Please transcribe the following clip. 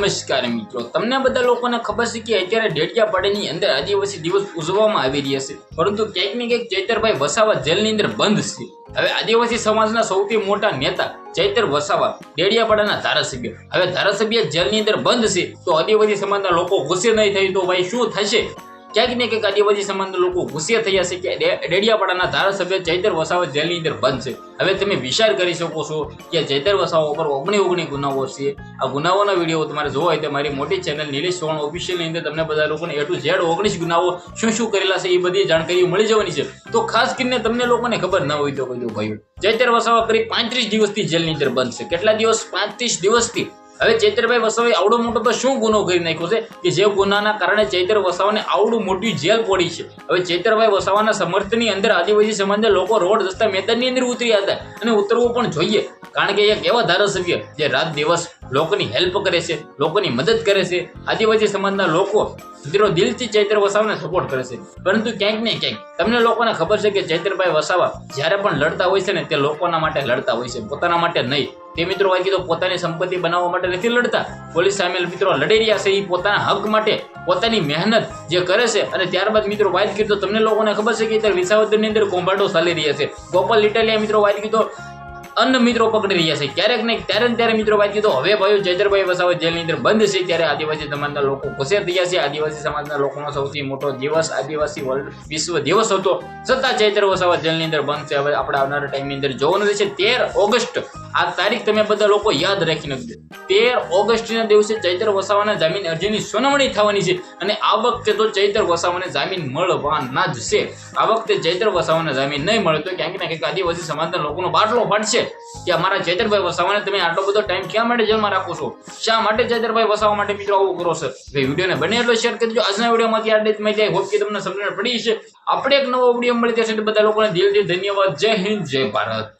નમસ્કાર મિત્રો. તમને બધા લોકોને ખબર છે કે અત્યારે ડેડિયાપાડાની અંદર આદિવાસી દિવસ ઉજવવામાં આવી રહ્યા છે. પરંતુ ક્યાંક ને ક્યાંક ચૈતરભાઈ વસાવા જેલની અંદર બંધ છે. હવે આદિવાસી સમાજના સૌથી મોટા નેતા ચૈતર વસાવા ડેડિયાપાડાના ધારાસભ્ય. હવે ધારાસભ્ય જેલની અંદર બંધ છે, તો આદિવાસી સમાજના લોકો ગુસ્સે નહીં થાય તો ભાઈ શું થશે? ક્યાંક ને ક્યાંક આદિવાસી સમાજના લોકો ગુસ્સે થયા છે કે ડેડિયાપાડાના ધારાસભ્ય ચૈતર વસાવા જેલની અંદર બંધ છે. હવે તમે વિચાર કરી શકો છો કે ચૈતર વસાવા ઉપર ઓગણી ઓગણી ગુનાઓ છે. આ ગુનાઓના વીડિયો તમારે જોવા હોય તો મારી મોટી ચેનલ નીલેશ ચૌહાણ ઓફિશિયલની અંદર તમને બધા લોકોને એ ટુ ઝેડ ઓગણીસ ગુનાઓ શું શું કરેલા છે એ બધી જાણકારીઓ મળી જવાની છે. તો ખાસ કરીને તમને લોકોને ખબર ન હોય તો કહી દો ભાઈઓ. ચૈતર વસાવા કરી પાંત્રીસ દિવસથી જેલની અંદર બંધ છે. કેટલા દિવસ? પાંત્રીસ દિવસથી. હવે ચૈત્રભાઈ વસાવાએ આવડો મોટો તો શું ગુનો કરી નાખ્યો છે? કે જે ગુનાના કારણે ચૈત્ર વસાવાને આવડું મોટી જેલ પડી છે. હવે ચૈત્રભાઈ વસાવાના સમર્થનની અંદર આદિવાસી સમાજના લોકો રોડ રસ્તા મેદાનની અંદર ઉતર્યા હતા. અને ઉતરવું પણ જોઈએ. કારણ કે એક એવા ધારાસભ્ય જે રાત દિવસ લોકોની હેલ્પ કરે છે, લોકોની મદદ કરે છે. આદિવાસી સમાજના લોકો મિત્રો દિલથી ચૈત્ર વસાવાને સપોર્ટ કરે છે. પરંતુ ક્યાંક ને ક્યાંક તમને લોકોને ખબર છે કે ચૈત્રભાઈ વસાવા જ્યારે પણ લડતા હોય છે ને તે લોકોના માટે લડતા હોય છે, પોતાના માટે નહીં. તે મિત્રો વાત કીધું પોતાની સંપત્તિ બનાવવા માટે નથી લડતા. પોલીસ સામે મિત્રો લડી રહ્યા છે એ પોતાના હક માટે, પોતાની મહેનત જે કરે છે અને ત્યારબાદ મિત્રો વાત કીધું તમને લોકોને ખબર છે કે અત્યારે વિસાવદરની અંદર કોમ્બાટો ચાલી રહ્યા છે. ગોપાલ ઇટાલિયા મિત્રો વાત કીધો અન્ન મિત્રો પકડી રહ્યા છે. ક્યારેક ને ત્યારે ત્યારે મિત્રો વાત કીધું હવે ભાઈ ચૈતરભાઈ વસાવત જેલની અંદર બંધ છે. ત્યારે આદિવાસી સમાજના લોકો ખુશે થયા છે. આદિવાસી સમાજના લોકોનો સૌથી મોટો દિવસ આદિવાસી વર્લ્ડ વિશ્વ દિવસ હતો. છતાં ચૈત્ર વસાવત જેલની અંદર બંધ છે. હવે આપણે આવનારા ટાઈમની અંદર જોવાનું રહેશે. તેર ઓગસ્ટ આ તારીખ તમે બધા લોકો યાદ રાખી નાખજો. તેર ઓગસ્ટના દિવસે ચૈત્ર વસાવાના જામીન અરજીની સુનાવણી થવાની છે અને આ વખતે તો ચૈત્ર વસાવાને જામીન મળવાના જ છે. આ વખતે ચૈત્ર વસાવાના જામીન નહીં મળે તો ક્યાંક ને ક્યાંક આદિવાસી સમાજના લોકોનો બાટલો ફાટશે કે અમારા ચૈતરભાઈ વસાવાને તમે આટલો બધો ટાઈમ ક્યાં માટે જેલમાં રાખો છો? શા માટે ચૈતરભાઈ વસાવા માટે મિત્રો આવું કરો છો? ભાઈ, વિડીયોને બને એટલો શેર કરજો આજના વિડીયોમાંથી આટલી જ માહિતી હોપ કે તમને સમજણ પડી છે આપણે એક નવો વીડિયો મળી એટલે બધા લોકોને દિલથી ધન્યવાદ. જય હિન્દ, જય ભારત.